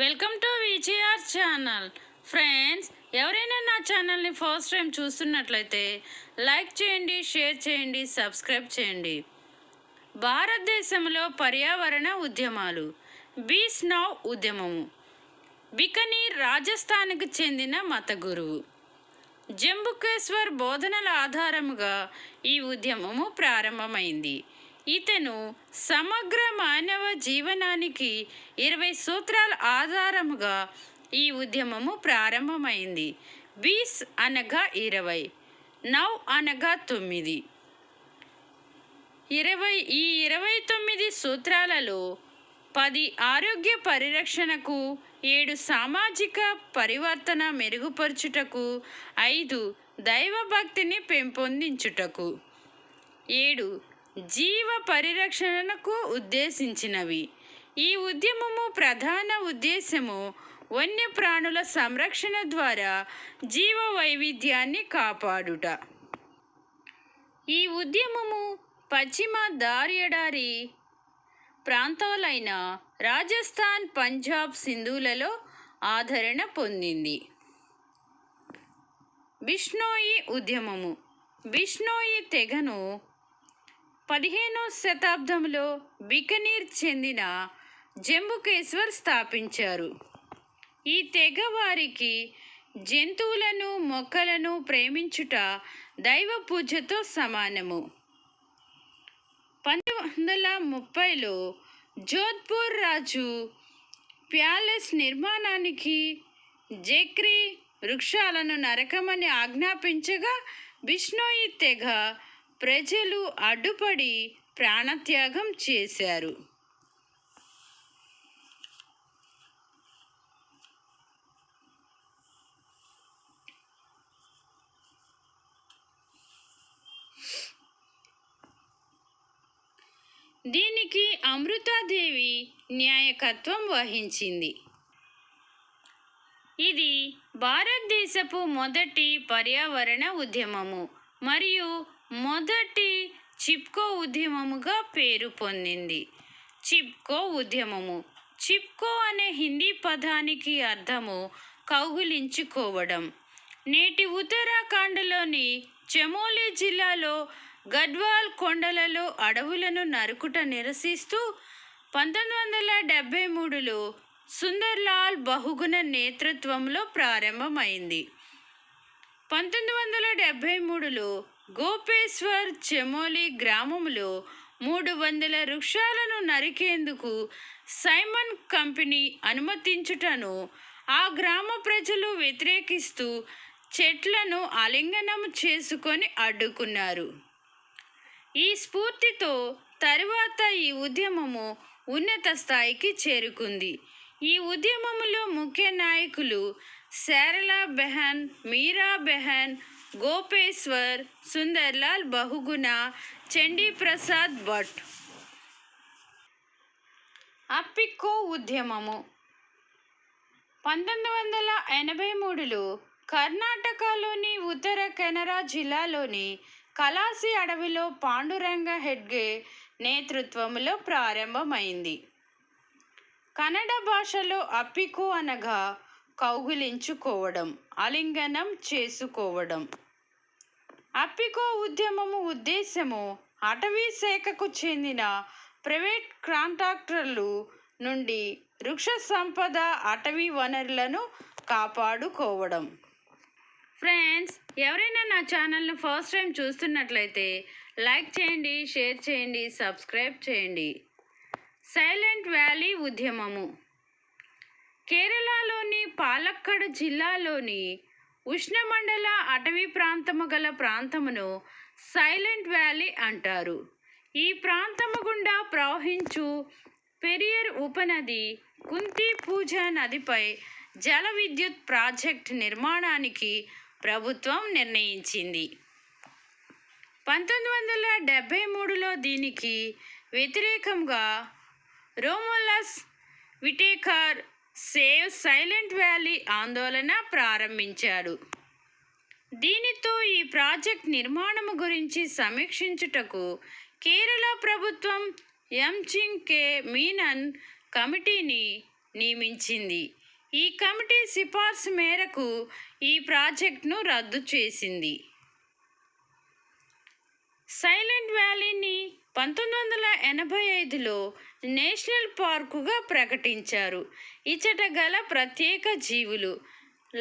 Welcome to V G R channel. Friends ఎవరైనా నా ఛానల్ని ఫస్ట్ టైం చూస్తున్నట్లయితే లైక్ చేయండి షేర్ చేయండి సబ్స్క్రైబ్ చేయండి. భారతదేశంలో పర్యావరణ ఉద్యమాలు బీస్ నౌ ఉద్యమము బికనీర్ రాజస్థాన్కు చెందిన మత గురువు. జంబుకేశ్వర్ బోధనల ఆధారముగా ఈ ఉద్యమము ప్రారంభమైంది. ఇతను సమగ్ర మానవ జీవనానికి ఇరవై సూత్రాల ఆధారముగా ఈ ఉద్యమము ప్రారంభమైంది. బీస్ అనగా ఇరవై నౌ అనగా తొమ్మిది. ఇరవై ఈ ఇరవై తొమ్మిది సూత్రాలలో పది ఆరోగ్య పరిరక్షణకు ఏడు సామాజిక పరివర్తన మెరుగుపరచుటకు ఐదు దైవభక్తిని పెంపొందించుటకు ఏడు జీవ పరిరక్షణకు ఉద్దేశించినవి. ఈ ఉద్యమము ప్రధాన ఉద్దేశము వన్యప్రాణుల సంరక్షణ ద్వారా జీవ వైవిధ్యాన్ని కాపాడుట. ఈ ఉద్యమము పశ్చిమ దారియడారి ప్రాంతాలైన రాజస్థాన్ పంజాబ్ సింధులలో ఆదరణ పొందింది. బిష్ణోయి ఉద్యమము. బిష్ణోయి తెగను పదిహేనో శతాబ్దంలో బికనీర్ చెందిన జంబుకేశ్వర్ స్థాపించారు. ఈ తెగ వారికి జంతువులను మొక్కలను ప్రేమించుట దైవ పూజతో సమానము. పంతొమ్మిది వందల ముప్పైలో జోధ్పూర్ రాజు ప్యాలెస్ నిర్మాణానికి జక్రీ వృక్షాలను నరకమని ఆజ్ఞాపించగా బిష్ణోయి తెగ ప్రజలు అడ్డుపడి ప్రాణత్యాగం చేశారు. దీనికి అమృతాదేవి న్యాయకత్వం వహించింది. ఇది భారతదేశపు మొదటి పర్యావరణ ఉద్యమము మరియు మొదటి చిప్కో ఉద్యమముగా పేరు పొందింది. చిప్కో ఉద్యమము. చిప్కో అనే హిందీ పదానికి అర్థము కౌగులించుకోవడం. నేటి ఉత్తరాఖండ్లోని చమోలి జిల్లాలో గడ్వాల్ కొండలలో అడవులను నరుకుట నిరసిస్తూ పంతొమ్మిది వందల డెబ్భై మూడులో సుందర్లాల్ బహుగుణ నేతృత్వంలో ప్రారంభమైంది. పంతొమ్మిది వందల డెబ్భై మూడులో గోపేశ్వర్ చెమోలి గ్రామంలో మూడు వందల వృక్షాలను నరికేందుకు సైమన్ కంపెనీ అనుమతించుటను ఆ గ్రామ ప్రజలు వ్యతిరేకిస్తూ చెట్లను ఆలింగనం చేసుకొని అడ్డుకున్నారు. ఈ స్ఫూర్తితో తరువాత ఈ ఉద్యమము ఉన్నత స్థాయికి చేరుకుంది. ఈ ఉద్యమములో ముఖ్య నాయకులు శారలా బెహన్ మీరా బెహన్ గోపేశ్వర్ సుందర్లాల్ బహుగుణ చండీ ప్రసాద్ భట్. అప్పికో ఉద్యమము. పంతొమ్మిది వందల ఎనభై మూడులో కర్ణాటకలోని ఉత్తర కెనరా జిల్లాలోని కలాసి అడవిలో పాండురంగ హెడ్గే నేతృత్వంలో ప్రారంభమైంది. కన్నడ భాషలో అప్పికు అనగా కౌగిలించుకోవడం ఆలింగనం చేసుకోవడం. అప్పికో ఉద్యమము ఉద్దేశము అటవీ శాఖకు చెందిన ప్రైవేట్ కాంట్రాక్టర్లు నుండి వృక్ష సంపద అటవీ వనరులను కాపాడుకోవడం. ఫ్రెండ్స్ ఎవరైనా నా ఛానల్ను ఫస్ట్ టైం చూస్తున్నట్లయితే లైక్ చేయండి షేర్ చేయండి సబ్స్క్రైబ్ చేయండి. సైలెంట్ వ్యాలీ ఉద్యమము. కేరళలోని పాలక్కడ్ జిల్లాలోని ఉష్ణమండల అటవీ ప్రాంతము గల ప్రాంతమును సైలెంట్ వ్యాలీ అంటారు. ఈ ప్రాంతము గుండా ప్రవహించు పెరియర్ ఉపనది కుంతి పూజ నదిపై జల విద్యుత్ ప్రాజెక్ట్ నిర్మాణానికి ప్రభుత్వం నిర్ణయించింది. పంతొమ్మిది వందల డెబ్భై మూడులో దీనికి వ్యతిరేకంగా Romulus Whitaker save silent valley ఆందోళన ప్రారంభించాడు. దీనితో ఈ ప్రాజెక్ట్ నిర్మాణము గురించి సమీక్షించుటకు కేరళ ప్రభుత్వం ఎంచింగ్ కే మీనన్ కమిటీని నియమించింది. ఈ కమిటీ సిఫార్సు మేరకు ఈ ప్రాజెక్టును రద్దు చేసింది. సైలెంట్ వ్యాలీని పంతొమ్మిది వందల ఎనభై ఐదులో నేషనల్ పార్కుగా ప్రకటించారు. ఇచ్చట గల ప్రత్యేక జీవులు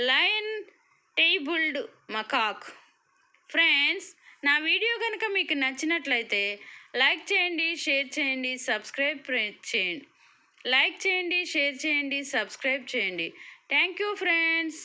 లయన్ టేబుల్డ్ మకాక్. ఫ్రెండ్స్ నా వీడియో కనుక మీకు నచ్చినట్లయితే లైక్ చేయండి షేర్ చేయండి సబ్స్క్రైబ్ చేయండి. లైక్ చేయండి షేర్ చేయండి సబ్స్క్రైబ్ చేయండి. Thank you friends.